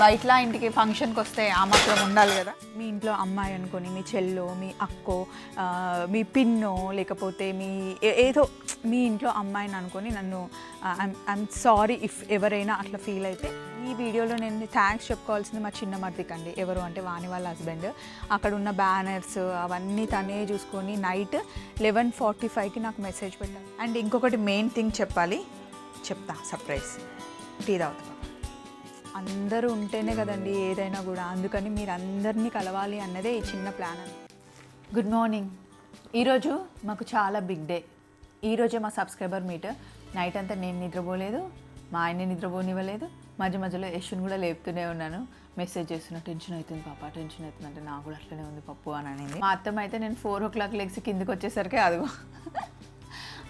బయటలా ఇంటికి ఫంక్షన్కి వస్తే ఆ మాత్రం ఉండాలి కదా. మీ ఇంట్లో అమ్మాయి అనుకొని మీ చెల్లో మీ అక్కో మీ పిన్నో లేకపోతే మీ ఏదో మీ ఇంట్లో అమ్మాయిని అనుకొని నన్ను ఐఎమ్ సారీ ఇఫ్ ఎవరైనా అట్లా ఫీల్ అయితే ఈ వీడియోలో నేను థ్యాంక్స్ చెప్పుకోవాల్సింది మా చిన్న మర్దికండి ఎవరు అంటే వాణి వాళ్ళ హస్బెండ్ అక్కడ ఉన్న బ్యానర్స్ అవన్నీ తనే చూసుకొని నైట్ లెవెన్ ఫార్టీ ఫైవ్కి నాకు మెసేజ్ పెట్టాను అండ్ ఇంకొకటి మెయిన్ థింగ్ చెప్పాలి. చెప్తా సర్ప్రైజ్ టీ తాగుతాను అందరూ ఉంటేనే కదండి ఏదైనా కూడా. అందుకని మీరు అందరినీ కలవాలి అన్నదే ఈ చిన్న ప్లాన్ గుడ్ మార్నింగ్ ఈరోజు మాకు చాలా బిగ్ డే ఈరోజే మా సబ్స్క్రైబర్ మీట్ నైట్ అంతా నేను నిద్రపోలేదు మా ఆయన నిద్రపోనివ్వలేదు మధ్య మధ్యలో యశ్వన్ కూడా లేపుతూనే ఉన్నాను. మెసేజ్ చేస్తున్నా టెన్షన్ అవుతుంది పాప టెన్షన్ అవుతుంది అంటే నాకు కూడా అట్లనే ఉంది పప్పు అని అనేది. మా అత్తమ్మ అయితే నేను ఫోర్ ఓ క్లాక్ లెగ్స్ కిందకి వచ్చేసరికి అదిగో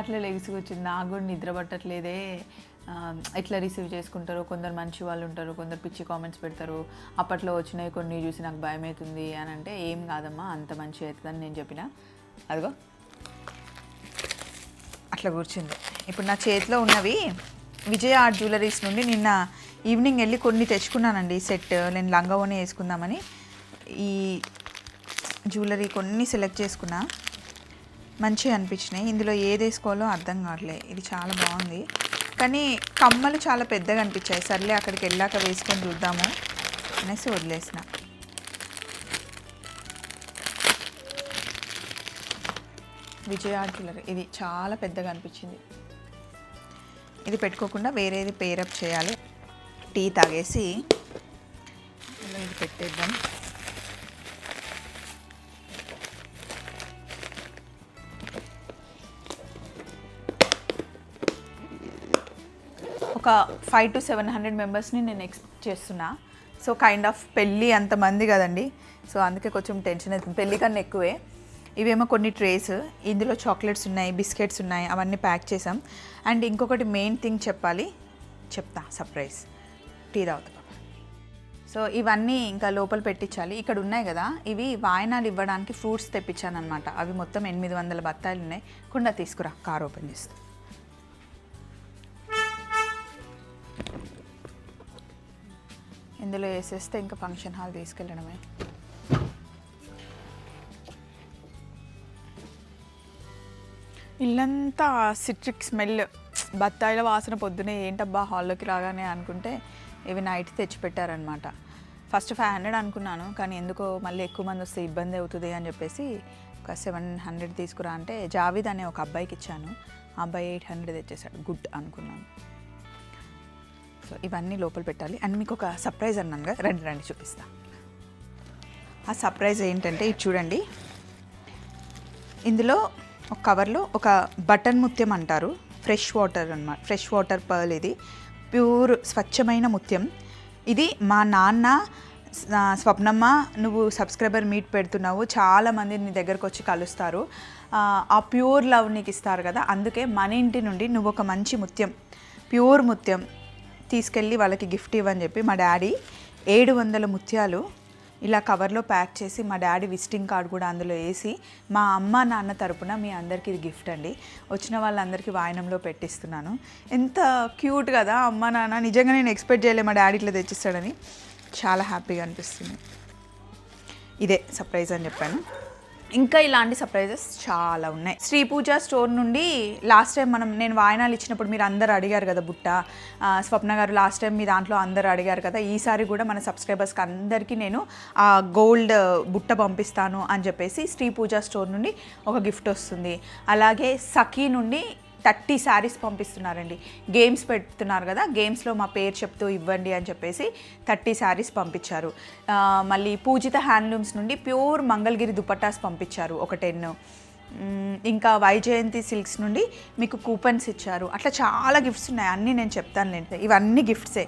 అట్లా లెగ్స్కి వచ్చింది నాకు కూడా నిద్ర పట్టట్లేదే. ఎట్లా రిసీవ్ చేసుకుంటారు? కొందరు మంచి వాళ్ళు ఉంటారు కొందరు పిచ్చి కామెంట్స్ పెడతారు. అప్పట్లో వచ్చినాయి కొన్ని చూసి నాకు భయం అవుతుంది అని అంటే ఏం కాదమ్మా అంత మంచి అవుతుందని నేను చెప్పిన. అదిగో. అట్లా కూర్చుంది. ఇప్పుడు నా చేతిలో ఉన్నవి విజయ ఆర్ట్ జ్యువెలరీస్ నుండి నిన్న ఈవినింగ్ వెళ్ళి కొన్ని తెచ్చుకున్నానండి. సెట్ నేను లంగావోని వేసుకుందామని. ఈ జ్యువెలరీ కొన్ని సెలెక్ట్ చేసుకున్నా. మంచిగా అనిపించినాయి. ఇందులో ఏది వేసుకోవాలో అర్థం కావట్లే. ఇది చాలా బాగుంది. కానీ కమ్మలు చాలా పెద్దగా అనిపించాయి. సర్లే అక్కడికి వెళ్ళాక వేసుకొని చూద్దాము అనేసి వదిలేసిన. విజయ జ్యువెలరీ. ఇది చాలా పెద్దగా అనిపించింది. ఇది పెట్టుకోకుండా వేరేది పేరప్ చేయాలి. టీ తాగేసి ఇది పెట్టేద్దాం. ఒక ఫైవ్ టు సెవెన్ హండ్రెడ్ మెంబర్స్ని నేను ఎక్స్పెక్ట్ చేస్తున్నా. సో కైండ్ ఆఫ్ పెళ్ళి అంతమంది కదండి. సో అందుకే కొంచెం టెన్షన్ అవుతుంది పెళ్ళి కన్నా ఎక్కువే. ఇవేమో కొన్ని ట్రేస్ ఇందులో చాక్లెట్స్ ఉన్నాయి బిస్కెట్స్ ఉన్నాయి అవన్నీ ప్యాక్ చేసాం అండ్ ఇంకొకటి మెయిన్ థింగ్ చెప్పాలి. చెప్తా సర్ప్రైజ్ టీ తాగుతా సో ఇవన్నీ ఇంకా లోపల పెట్టించాలి. ఇక్కడ ఉన్నాయి కదా. ఇవి వాయనాలు ఇవ్వడానికి ఫ్రూట్స్ తెప్పించాను అనమాట అవి మొత్తం ఎనిమిది వందల బత్తాయిలు ఉన్నాయి కుండా తీసుకురా కార్ ఓపెన్ చేస్తాను ఇందులో వేసేస్తే ఇంకా ఫంక్షన్ హాల్ తీసుకెళ్ళడమే. ఇల్లంతా సిట్రిక్ స్మెల్. బత్తాయిల వాసన పొద్దునే ఏంటబ్బా హాల్లోకి రాగానే అనుకుంటే ఇవి నైట్ తెచ్చిపెట్టారనమాట ఫస్ట్ ఫైవ్ హండ్రెడ్ అనుకున్నాను కానీ ఎందుకో మళ్ళీ ఎక్కువ మంది వస్తే ఇబ్బంది అవుతుంది అని చెప్పేసి ఒక సెవెన్ హండ్రెడ్ తీసుకురా అంటే జావీద్ అనే ఒక అబ్బాయికి ఇచ్చాను. ఆ అబ్బాయి ఎయిట్ హండ్రెడ్ తెచ్చేసాడు గుడ్ అనుకున్నాను. సో ఇవన్నీ లోపల పెట్టాలి. అండ్ మీకు ఒక సర్ప్రైజ్ అన్నాను కదా రండి రండి చూపిస్తా. ఆ సర్ప్రైజ్ ఏంటంటే ఇది చూడండి. ఇందులో ఒక కవర్లో ఒక బటన్ ముత్యం అంటారు. ఫ్రెష్ వాటర్ అన్నమాట. ఫ్రెష్ వాటర్ పర్ల్ ఇది. ప్యూర్ స్వచ్ఛమైన ముత్యం. ఇది మా నాన్న స్వప్నమ్మ నువ్వు సబ్స్క్రైబర్ మీట్ పెడుతున్నావు. చాలామంది నీ దగ్గరకు వచ్చి కలుస్తారు. ఆ, ఆ ప్యూర్ లవ్ నీకు ఇస్తారు కదా. అందుకే మన ఇంటి నుండి నువ్వు ఒక మంచి ముత్యం. ప్యూర్ ముత్యం. తీసుకెళ్ళి వాళ్ళకి గిఫ్ట్ ఇవ్వని చెప్పి మా డాడీ ఏడు వందల ముత్యాలు ఇలా కవర్లో ప్యాక్ చేసి మా డాడీ విజిటింగ్ కార్డ్ కూడా అందులో వేసి మా అమ్మ నాన్న తరపున మీ అందరికీ ఇది గిఫ్ట్ అండి. వచ్చిన వాళ్ళందరికీ వాయనంలో పెట్టిస్తున్నాను. ఎంత క్యూట్ కదా అమ్మ నాన్న. నిజంగా నేను ఎక్స్పెక్ట్ చేయలే మా డాడీ ఇట్లా తెచ్చిస్తాడని. చాలా హ్యాపీగా అనిపిస్తుంది. ఇదే సర్ప్రైజ్ అని చెప్పాను. ఇంకా ఇలాంటి సర్ప్రైజెస్ చాలా ఉన్నాయి. శ్రీ పూజ స్టోర్ నుండి లాస్ట్ టైం మనం నేను వాయనాలు ఇచ్చినప్పుడు మీరు అందరు అడిగారు కదా బుట్ట. స్వప్న గారు లాస్ట్ టైం మీ దాంట్లో అందరు అడిగారు కదా ఈసారి కూడా మన సబ్స్క్రైబర్స్కి అందరికీ నేను ఆ గోల్డ్ బుట్ట పంపిస్తాను అని చెప్పేసి శ్రీ పూజ స్టోర్ నుండి ఒక గిఫ్ట్ వస్తుంది. అలాగే సఖీ నుండి థర్టీ శారీస్ పంపిస్తున్నారండి. గేమ్స్ పెడుతున్నారు కదా గేమ్స్లో మా పేరు చెప్తూ ఇవ్వండి అని చెప్పేసి థర్టీ శారీస్ పంపించారు. మళ్ళీ పూజిత హ్యాండ్లూమ్స్ నుండి ప్యూర్ మంగళగిరి దుపట్టాస్ పంపించారు ఒక టెన్. ఇంకా వైజయంతి సిల్క్స్ నుండి మీకు కూపన్స్ ఇచ్చారు. అట్లా చాలా గిఫ్ట్స్ ఉన్నాయి అన్నీ నేను చెప్తాను లేండి. ఇవన్నీ గిఫ్ట్సే.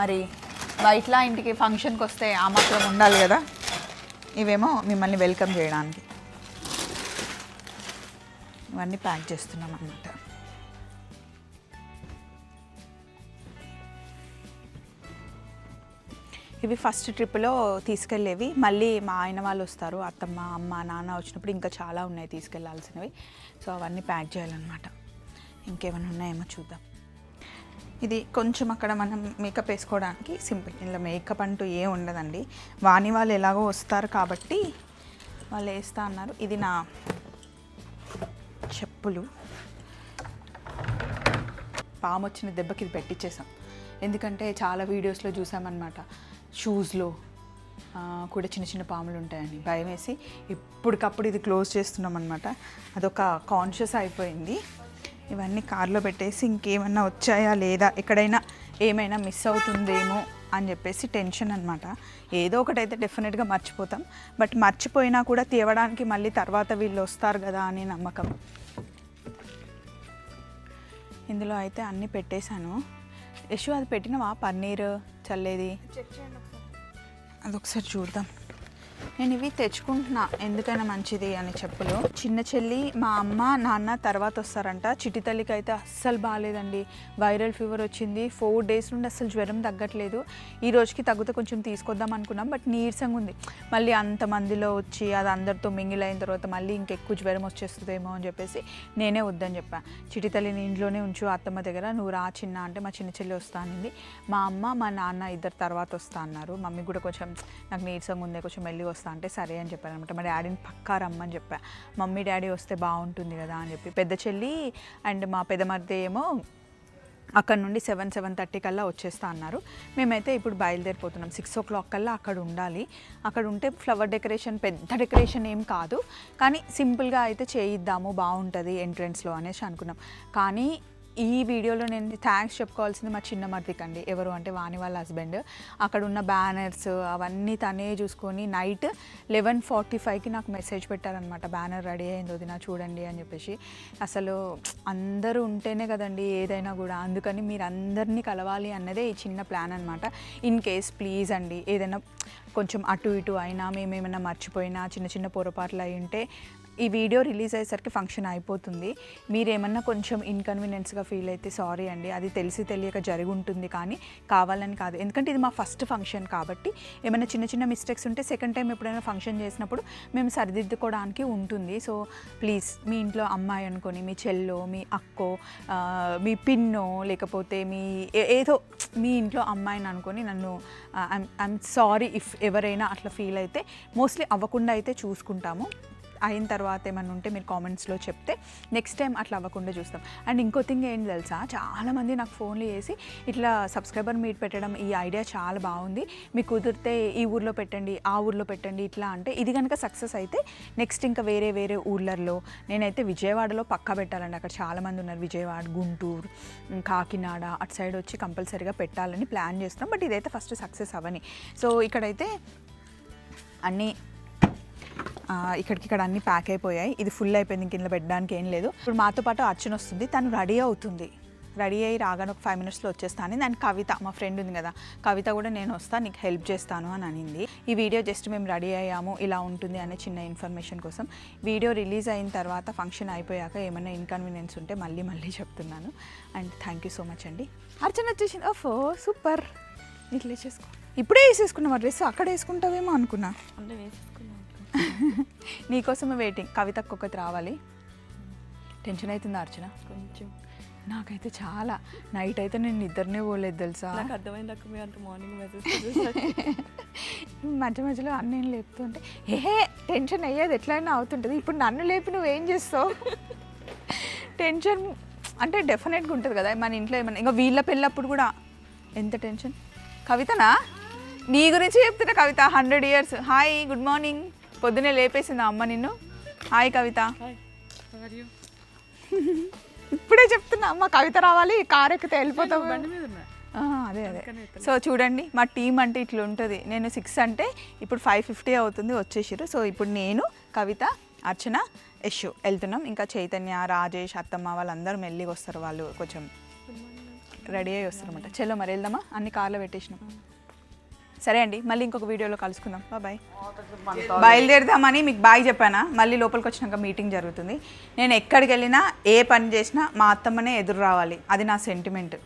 మరి బయటలా ఇంటికి ఫంక్షన్కి వస్తే ఆ మాత్రం ఉండాలి కదా? ఇవేమో మిమ్మల్ని వెల్కమ్ చేయడానికి. ఇవన్నీ ప్యాక్ చేస్తున్నాం అన్నమాట. ఇవి ఫస్ట్ ట్రిప్లో తీసుకెళ్ళేవి. మళ్ళీ మా ఆయన వాళ్ళు వస్తారు. అత్తమ్మ అమ్మ నాన్న వచ్చినప్పుడు ఇంకా చాలా ఉన్నాయి తీసుకెళ్ళాల్సినవి. సో అవన్నీ ప్యాక్ చేయాలన్నమాట. ఇంకేమైనా ఉన్నాయేమో చూద్దాం. ఇది కొంచెం అక్కడ మనం మేకప్ వేసుకోవడానికి సింపుల్. ఇలా మేకప్ అంటూ ఏం ఉండదండి. వాణి వాళ్ళు ఎలాగో వస్తారు కాబట్టి వాళ్ళు వేస్తా అన్నారు. ఇది నా చెప్పులు. పాము వచ్చిన దెబ్బకి ఇది పెట్టించేసాం ఎందుకంటే చాలా వీడియోస్లో చూసామన్నమాట. షూస్లో కూడా చిన్న చిన్న పాములు ఉంటాయని భయం వేసి ఇప్పటికప్పుడు ఇది క్లోజ్ చేస్తున్నాం అనమాట అదొక కాన్షియస్ అయిపోయింది. ఇవన్నీ కార్లో పెట్టేసి ఇంకేమన్నా వచ్చాయా లేదా ఎక్కడైనా ఏమైనా మిస్ అవుతుందేమో అని చెప్పేసి టెన్షన్ అనమాట ఏదో ఒకటైతే డెఫినెట్గా మర్చిపోతాం. బట్ మర్చిపోయినా కూడా తీయడానికి మళ్ళీ తర్వాత వీళ్ళు వస్తారు కదా అనే నమ్మకం. ఇందులో అయితే అన్నీ పెట్టేశాను. యశు అది పెట్టినవా? పన్నీర్ చల్లేది? అదొకసారి చూద్దాం. నేను ఇవి తెచ్చుకుంటున్నా. ఎందుకైనా మంచిది అని చెప్పులు. చిన్న చెల్లి మా అమ్మ నాన్న తర్వాత వస్తారంట. చిటి తల్లికి అయితే అస్సలు బాగాలేదండి వైరల్ ఫీవర్ వచ్చింది. ఫోర్ డేస్ నుండి అస్సలు జ్వరం తగ్గట్లేదు. ఈ రోజుకి తగ్గితే కొంచెం తీసుకొద్దాం అనుకున్నాం. బట్ నీరసంగా ఉంది. మళ్ళీ అంతమందిలో వచ్చి అది అందరితో మింగిల్ అయిన తర్వాత మళ్ళీ ఇంకెక్కువ జ్వరం వచ్చేస్తుందేమో అని చెప్పేసి నేనే వద్దని చెప్పాను చిటి తల్లిని ఇంట్లోనే ఉంచు అత్తమ్మ దగ్గర నువ్వు రా చిన్న అంటే మా చిన్న చెల్లి వస్తానింది మా అమ్మ మా నాన్న ఇద్దరు తర్వాత వస్తా అన్నారు. మమ్మీ కూడా కొంచెం నాకు నీరసంగా ఉంది కొంచెం వెళ్ళి వస్తా అంటే సరే అని చెప్పారు అనమాట. మా డాడీని పక్కా రమ్మని చెప్పా. మమ్మీ డాడీ వస్తే బాగుంటుంది కదా అని చెప్పి. పెద్ద చెల్లి అండ్ మా పెద్దమర్ది ఏమో అక్కడ నుండి సెవెన్ సెవెన్ థర్టీ కల్లా వచ్చేస్తా అన్నారు. మేమైతే ఇప్పుడు బయలుదేరిపోతున్నాం. సిక్స్ ఓ క్లాక్ కల్లా అక్కడ ఉండాలి. అక్కడ ఉంటే ఫ్లవర్ డెకరేషన్ పెద్ద డెకరేషన్ ఏం కాదు. కానీ సింపుల్గా అయితే చేయిద్దాము బాగుంటుంది ఎంట్రన్స్లో అనేసి అనుకున్నాం. కానీ ఈ వీడియోలో నేను థ్యాంక్స్ చెప్పుకోవాల్సింది మా చిన్న మర్దికండి ఎవరు అంటే వాణి వాళ్ళ హస్బెండ్ అక్కడ ఉన్న బ్యానర్స్ అవన్నీ తనే చూసుకొని నైట్ లెవెన్ ఫార్టీ ఫైవ్కి నాకు మెసేజ్ పెట్టారనమాట బ్యానర్ రెడీ అయింది వదిన చూడండి అని చెప్పేసి. అసలు అందరూ ఉంటేనే కదండి ఏదైనా కూడా. అందుకని మీరు అందరినీ కలవాలి అన్నదే ఈ చిన్న ప్లాన్ అనమాట ఇన్ కేస్ ప్లీజ్ అండి ఏదైనా కొంచెం అటు ఇటు అయినా మేమేమైనా మర్చిపోయినా చిన్న చిన్న పొరపాట్లు అయి ఉంటే ఈ వీడియో రిలీజ్ అయ్యేసరికి ఫంక్షన్ అయిపోతుంది. మీరేమన్నా కొంచెం ఇన్కన్వీనియన్స్గా ఫీల్ అయితే సారీ అండి. అది తెలిసి తెలియక జరిగి ఉంటుంది కానీ కావాలని కాదు. ఎందుకంటే ఇది మా ఫస్ట్ ఫంక్షన్ కాబట్టి ఏమైనా చిన్న చిన్న మిస్టేక్స్ ఉంటే సెకండ్ టైం ఎప్పుడైనా ఫంక్షన్ చేసినప్పుడు మేము సరిదిద్దుకోవడానికి ఉంటుంది. సో ప్లీజ్ మీ ఇంట్లో అమ్మాయి అనుకొని మీ చెల్లో మీ అక్కో మీ పిన్నో లేకపోతే మీ ఏదో మీ ఇంట్లో అమ్మాయిని అనుకొని నన్ను ఐఎమ్ సారీ ఇఫ్ ఎవరైనా అట్లా ఫీల్ అయితే మోస్ట్లీ అవ్వకుండా అయితే చూసుకుంటాము. అయిన తర్వాత ఏమైనా ఉంటే మీరు కామెంట్స్లో చెప్తే నెక్స్ట్ టైం అట్లా అవ్వకుండా చూస్తాం. అండ్ ఇంకో థింగ్ ఏంటి తెలుసా? చాలామంది నాకు ఫోన్లు చేసి ఇట్లా సబ్స్క్రైబర్ మీట్ పెట్టడం ఈ ఐడియా చాలా బాగుంది. మీకు కుదిరితే ఈ ఊర్లో పెట్టండి ఆ ఊర్లో పెట్టండి ఇట్లా అంటే ఇది కనుక సక్సెస్ అయితే నెక్స్ట్ ఇంకా వేరే వేరే ఊర్లలో నేనైతే విజయవాడలో పక్కా పెట్టాలండి. అక్కడ చాలామంది ఉన్నారు. విజయవాడ గుంటూరు కాకినాడ అటు సైడ్ వచ్చి కంపల్సరీగా పెట్టాలని ప్లాన్ చేస్తాం. బట్ ఇదైతే ఫస్ట్ సక్సెస్ అవని సో ఇక్కడైతే అన్నీ ఇక్కడికి ఇక్కడ అన్ని ప్యాక్ అయిపోయాయి. ఇది ఫుల్ అయిపోయింది కింద ఇందులో పెట్టడానికి ఏం లేదు. ఇప్పుడు మాతో పాటు అర్చన వస్తుంది. తను రెడీ అవుతుంది. రెడీ అయ్యి రాగానే ఒక ఫైవ్ మినిట్స్లో వచ్చేస్తాను. దాని కవిత మా ఫ్రెండ్ ఉంది కదా. కవిత కూడా నేను వస్తాను నీకు హెల్ప్ చేస్తాను అని అనింది. ఈ వీడియో జస్ట్ మేము రెడీ అయ్యాము ఇలా ఉంటుంది అనే చిన్న ఇన్ఫర్మేషన్ కోసం. వీడియో రిలీజ్ అయిన తర్వాత ఫంక్షన్ అయిపోయాక ఏమైనా ఇన్కన్వీనియన్స్ ఉంటే మళ్ళీ మళ్ళీ చెప్తున్నాను. And thank you so much అండి. అర్చన వచ్చేసింది. ఓఫో సూపర్ నీకు చేసుకో ఇప్పుడే వేసేసుకున్నావు డ్రెస్? అక్కడ వేసుకుంటావేమో అనుకున్నా. అంటే నీకోసమే వెయిటింగ్ కవితకు ఒకటి రావాలి. టెన్షన్ అవుతుందా అర్చన. కొంచెం. నాకైతే చాలా. నైట్ అయితే నేను నిద్రనే పోలేదు తెలుసా? నాకు అర్థమైంది అక్క మీరు అంత మార్నింగ్ మెసేజ్ మధ్య మధ్యలో అన్నీ లేపుతుంటే ఏహే టెన్షన్ అయ్యేది ఎట్లయినా అవుతుంటుంది. ఇప్పుడు నన్ను లేపి నువ్వేం చేస్తావు? టెన్షన్ అంటే డెఫినెట్గా ఉంటుంది కదా. మన ఇంట్లో ఏమన్నా ఇంకా వీళ్ళ పెళ్ళప్పుడు కూడా ఎంత టెన్షన్ కవితనా? నీ గురించి చెప్తున్నా Kavitha hundred years hi good morning పొద్దునే లేపేసిందా అమ్మ నిన్ను? హాయ్ కవిత. ఇప్పుడే చెప్తున్నా అమ్మ కవిత రావాలి కార్ ఎక్కితే వెళ్ళిపోతావు. అదే అదే. సో చూడండి మా టీం అంటే ఇట్లా ఉంటుంది. నేను సిక్స్ అంటే ఇప్పుడు ఫైవ్ ఫిఫ్టీ అవుతుంది వచ్చేసారు సో ఇప్పుడు నేను కవిత అర్చన యశు వెళ్తున్నాం. ఇంకా చైతన్య రాజేష్ అత్తమ్మ వాళ్ళందరూ మెల్లిగా వస్తారు వాళ్ళు కొంచెం రెడీ అయ్యి వస్తారు అనమాట చలో మరి వెళ్దామా? అన్ని కార్లో పెట్టేసినాం. సరే అండి మళ్ళీ ఇంకొక వీడియోలో కలుసుకుందాం. బాయ్ బయలుదేరుదామని మీకు బాయ్ చెప్పానా? మళ్ళీ లోపలికి వచ్చినాక మీటింగ్ జరుగుతుంది. నేను ఎక్కడికి వెళ్ళినా ఏ పని చేసినా మా అత్తమ్మనే ఎదురు రావాలి. అది నా సెంటిమెంట్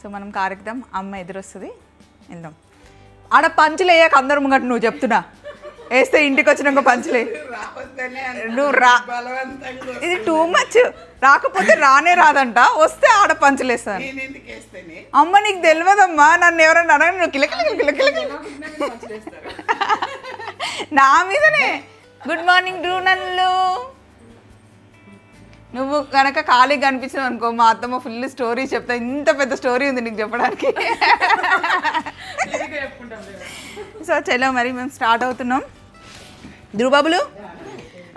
సో మనం కారెక్దాం అమ్మ ఎదురు వస్తుంది వెళ్దాం. ఆడ పంచులు వేయక అందరు ముంగట నువ్వు చెప్తున్నా. వేస్తే ఇంటికి వచ్చినాక పంచలే. నువ్వు రా. ఇది టూ మచ్ రాకపోతే రానే రాదంట. వస్తే ఆడ పంచలేస్తాను. అమ్మ నీకు తెలియదమ్మా. నన్ను ఎవరైనా అడగని నువ్వు కిలకిల కిలకిల నా మీదనే. గుడ్ మార్నింగ్ డ్రూ నన్ను నువ్వు కనుక ఖాళీగా కనిపించినావు అనుకో మా అత్తమ్మ ఫుల్ స్టోరీ చెప్తా. ఇంత పెద్ద స్టోరీ ఉంది నీకు చెప్పడానికి. సో చలో మరి మేము స్టార్ట్ అవుతున్నాం. ధ్రువబాబులు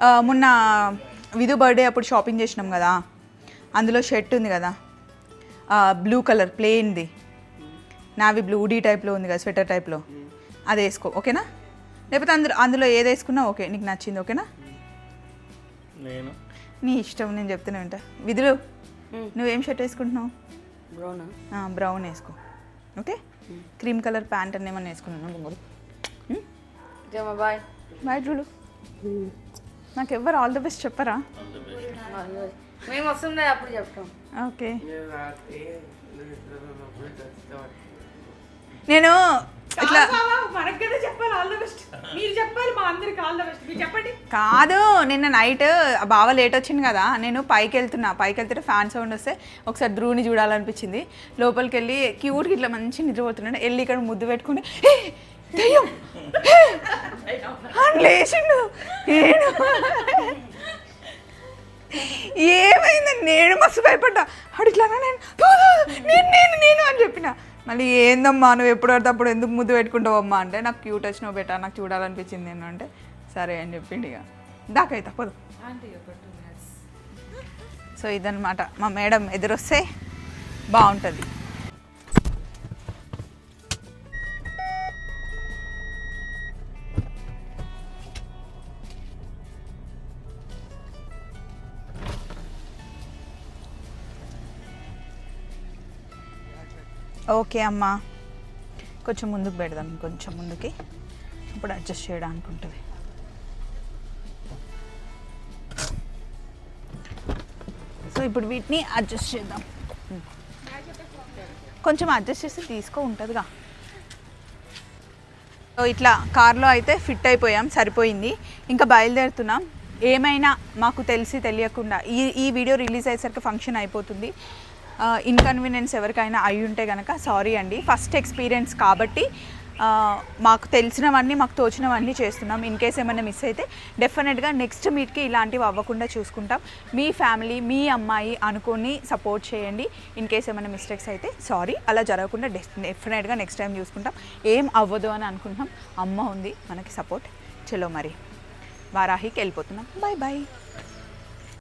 ఆ, మొన్న విధు బర్త్డే అప్పుడు షాపింగ్ చేసినాం కదా. అందులో షర్ట్ ఉంది కదా. బ్లూ కలర్ ప్లెయిన్ది నావి బ్లూ డీ టైప్లో ఉంది కదా స్వెటర్ టైప్లో అది వేసుకో ఓకేనా? లేకపోతే అందులో అందులో ఏది వేసుకున్నా ఓకే నీకు నచ్చింది ఓకేనా? నేను. నీ ఇష్టం నేను చెప్తూనే ఉంటా విధులు నువ్వేం షర్ట్ వేసుకుంటున్నావు? బ్రౌనా బ్రౌన్ వేసుకో. ఓకే? క్రీమ్ కలర్ ప్యాంట్ అని ఏమన్నా వేసుకున్నాను జమా బాయ్. బాయ్ చూడు నాకు ఎవ్వరు ఆల్ ది బెస్ట్ చెప్పరా? మేము వస్తుండే అప్పుడు చెప్తాం. ఓకే. నేను ఇట్లా కదా చెప్పాలి ఆల్ ద బెస్ట్ మీరు చెప్పాలి మా అందరికి ఆల్ ద బెస్ట్ మీరు చెప్పండి. కాదు నిన్న నైట్ బావ లేట్ వచ్చింది కదా నేను పైకి వెళ్తున్నా. పైకి వెళ్తుంటే ఫ్యాన్ సౌండ్ వస్తే ఒకసారి ధ్రువుని చూడాలనిపించింది. లోపలికి వెళ్ళి క్యూట్కి ఇట్లా మంచి నిద్రపోతున్నాడు. వెళ్ళి ఇక్కడ ముద్దు పెట్టుకుని "ఏ, దెయ్యం. ఏ!" అని లేచిండు. నేను ఏమైంది? నేను మస్తు భయపడ్డా. అడు ఇట్లా అన్నా నేను "ధూ, ధూ, నేను నేను నేను అని చెప్పిన. మళ్ళీ ఏందమ్మా నువ్వు ఎప్పుడు పడితే అప్పుడు ఎందుకు ముద్దు పెట్టుకుంటావు అమ్మా అంటే నాకు క్యూట్ వచ్చినావు బెటా నాకు చూడాలనిపించింది నేను అంటే సరే అని చెప్పిండు ఇక. దాకై తప్పదు సో ఇదనమాట మా మేడం ఎదురొస్తే బాగుంటుంది. ఓకే అమ్మా. కొంచెం ముందుకు పెడదాం కొంచెం ముందుకి. ఇప్పుడు అడ్జస్ట్ చేయడానికి ఉంటుంది. సో ఇప్పుడు వీటిని అడ్జస్ట్ చేద్దాం. కొంచెం అడ్జస్ట్ చేసి తీసుకో ఉంటుందిగా. సో ఇట్లా కార్లో అయితే ఫిట్ అయిపోయాం సరిపోయింది. ఇంకా బయలుదేరుతున్నాం. ఏమైనా మాకు తెలిసి తెలియకుండా ఈ ఈ వీడియో రిలీజ్ అయ్యేసరికి ఫంక్షన్ అయిపోతుంది. ఇన్కన్వీనియన్స్ ఎవరికైనా అయి ఉంటే కనుక సారీ అండి. ఫస్ట్ ఎక్స్పీరియన్స్ కాబట్టి మాకు తెలిసినవన్నీ మాకు తోచినవన్నీ చేస్తున్నాం. ఇన్ కేస్ ఏమైనా మిస్ అయితే డెఫినెట్గా నెక్స్ట్ మీట్కి ఇలాంటివి అవ్వకుండా చూసుకుంటాం. మీ ఫ్యామిలీ మీ అమ్మాయి అనుకొని సపోర్ట్ చేయండి. ఇన్ కేస్ ఏమైనా మిస్టేక్స్ అయితే సారీ అలా జరగకుండా డెఫినెట్గా నెక్స్ట్ టైం చూసుకుంటాం. ఏం అవ్వదు అని అనుకుంటున్నాం. అమ్మ ఉంది మనకి సపోర్ట్ చలో మరి. వారాహికి వెళ్ళిపోతున్నాం. Bye bye